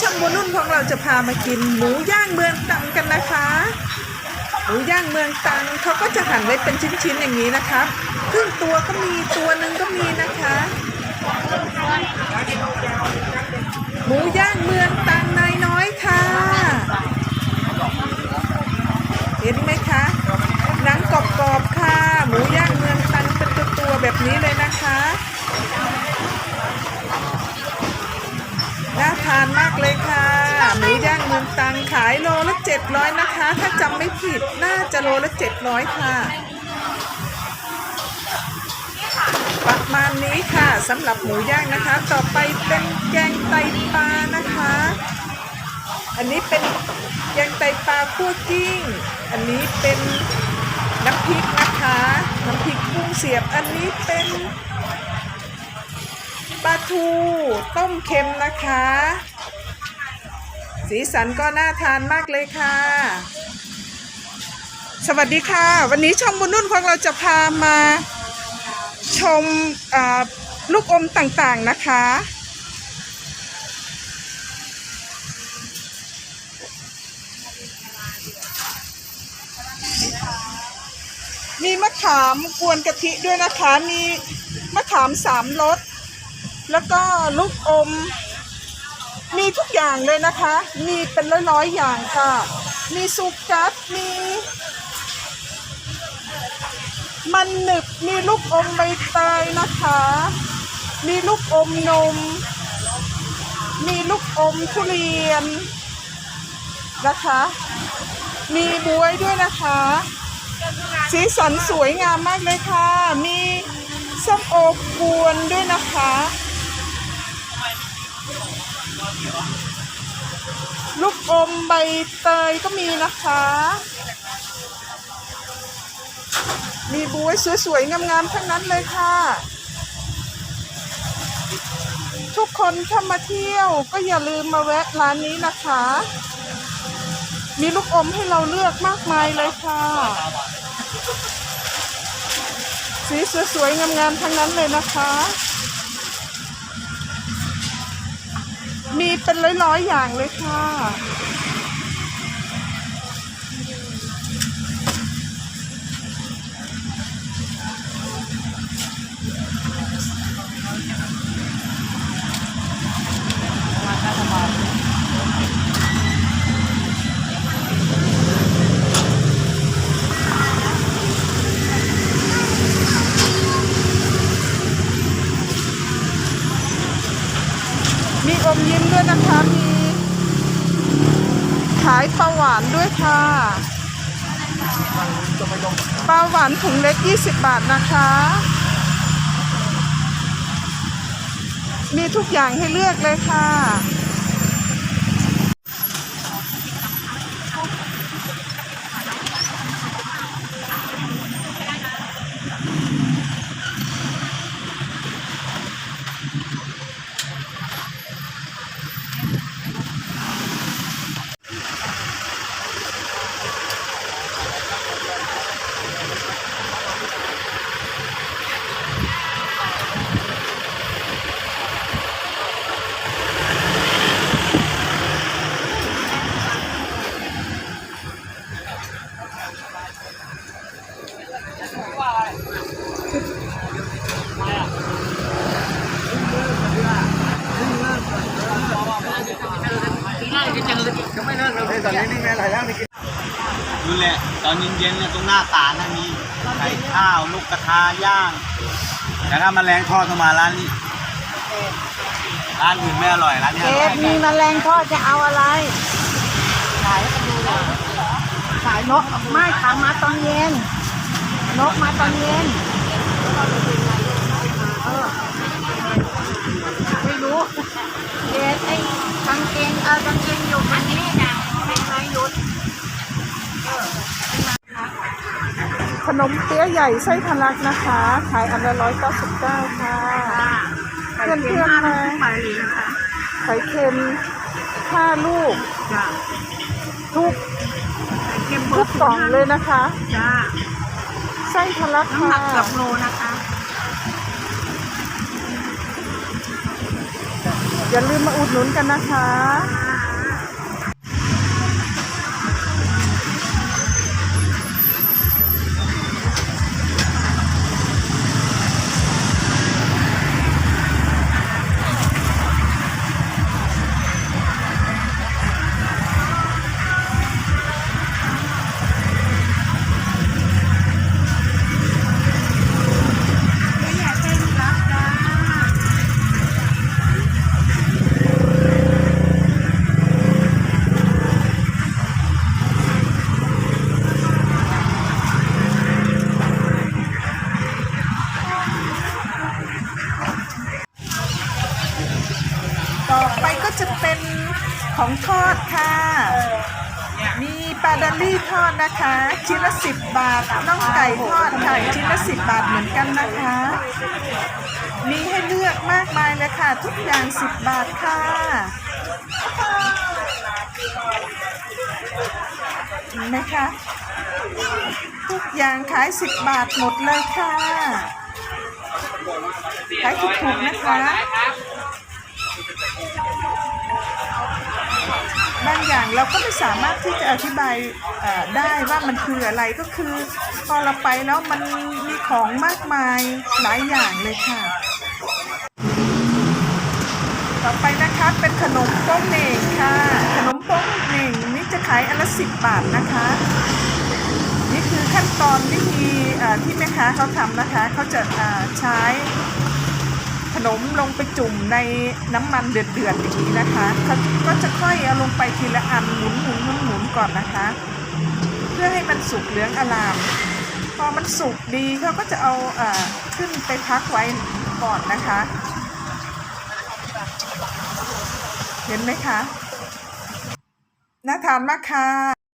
ช่างบนนุ่นของเราจะพามากินหมูย่างเมืองตังกันนะคะ หมูย่างเมืองตังเขาก็จะหั่นไว้เป็นชิ้นๆอย่างนี้นะครับครึ่งตัวก็มีตัวหนึ่งก็มีนะคะ ตังขายโลละ700นะคะ ถ้าจำไม่ผิดน่าจะโลละ700ค่ะ ประมาณนี้ค่ะสำหรับหมูย่างนะคะ ต่อไปเป็นแกงไตปลานะคะ อันนี้เป็นแกงไตปลาคั่วกิ้ง อันนี้เป็นน้ำพริกนะคะ น้ำพริกกุ้งเสียบ อันนี้เป็นปลาทูต้มเค็มนะคะ สีสันก็น่าทานมากเลยค่ะ สวัสดีค่ะ วันนี้ช่องบุญนุ่นของเราจะพามาชมลูกอมต่างๆนะคะ มีมะขามกวนกะทิด้วยนะคะ มีมะขามสามรสแล้วก็ลูกอม มีทุกอย่างเลยนะคะ มีเป็นร้อยๆอย่างค่ะ มีสุกัสมี มันหนึบ มีลูกอมใบเตยนะคะ มีลูกอมนม มีลูกอมทุเรียนนะคะ มีบวยด้วยนะคะ สีสันสวยงามมากเลยค่ะ มีส้มโอกวนด้วยนะคะ ลูกอมใบเตยก็มีนะคะ มีบวยสวยๆงามๆทั้งนั้นเลยค่ะ ทุกคนถ้ามาเที่ยวก็อย่าลืมมาแวะร้านนี้นะคะ มีลูกอมให้เราเลือกมากมายเลยค่ะ สีสวยๆงามๆทั้งนั้นเลยนะคะ มีเป็นร้อยๆอย่างเลยค่ะ ยิ้มด้วยนะคะ มีขายปลาหวานด้วยค่ะปลาหวานถุงเล็ก 20 บาทนะคะ มีทุกอย่างให้เลือกเลยค่ะ ดูแหละต อนเย็นๆเนี่ยตรงหน้าศาลนะมีไข่ข้าวลูกกระทาย่างแต่ถ้าแมันแรงทอดเข้ามาร้านนี้ร้านอื่นไม่อร่อยร้านนี้เจอร่อยฟมีแมลงทอดจะเอาอะไร ขายให้ดูเลยขายนกไม่ขายมาตอนเย็นนกมาตอนเย็นเออไม่รู้เจฟไอ้กางเกงเออกางเกงอยู่อันนี้นะเป็นไม้ยุด ข นมเปี๊ยะใหญ่ไส้ทะลักนะคะ ขายอันละร้อยเก้าสิบเก้าค่ะเพื่อนๆมาไปเลยค่ะไข่เค็มห้าลูกจ้าทุกเค็มทุกกล่องเลยนะคะจ้าไส้ทะลักน้ำหนัค่ะกเกือบโลนะคะ อย่าลืมมาอุดหนุนกันนะคะ เป็นของทอดค่ะ มีปลาดอลลี่ทอดนะคะ ชิ้นละสิบบาทน่องไก่ทอดค่ะชิ้นละสิบบาทเหมือนกันนะคะ มีให้เลือกมากมายเลยค่ะ ทุกอย่างสิบบาทค่ะเห็นไหมคะทุกอย่างขายสิบบาทหมดเลยค่ะ ขายถูกๆนะคะ บางอย่างเราก็ไม่สามารถที่จะอธิบายได้ว่ามันคืออะไรก็คือ พอเราไปแล้วมันมีของมากมายหลายอย่างเลยค่ะ ต่อไปนะคะเป็นขนมโป้งเหน่งค่ะ ขนมโป้งเหน่งนี่จะขายอันละสิบบาทนะคะ นี่คือขั้นตอนวิธีที่แม่ค้าเขาทำนะคะเขาจะใช้ ขนมลงไปจุ่มในน้ำมันเดือดๆอย่างนี้นะคะเขาก็จะค่อยเอาลงไปทีละอันหมุนหมุนหมุนหมุนก่อนนะคะ เพื่อให้มันสุกเหลืองอลาม พอมันสุกดีเขาก็จะเอาเอ่อขึ้นไปพักไว้ก่อนนะคะ เห็นไหมคะน่าทานมากค่ะ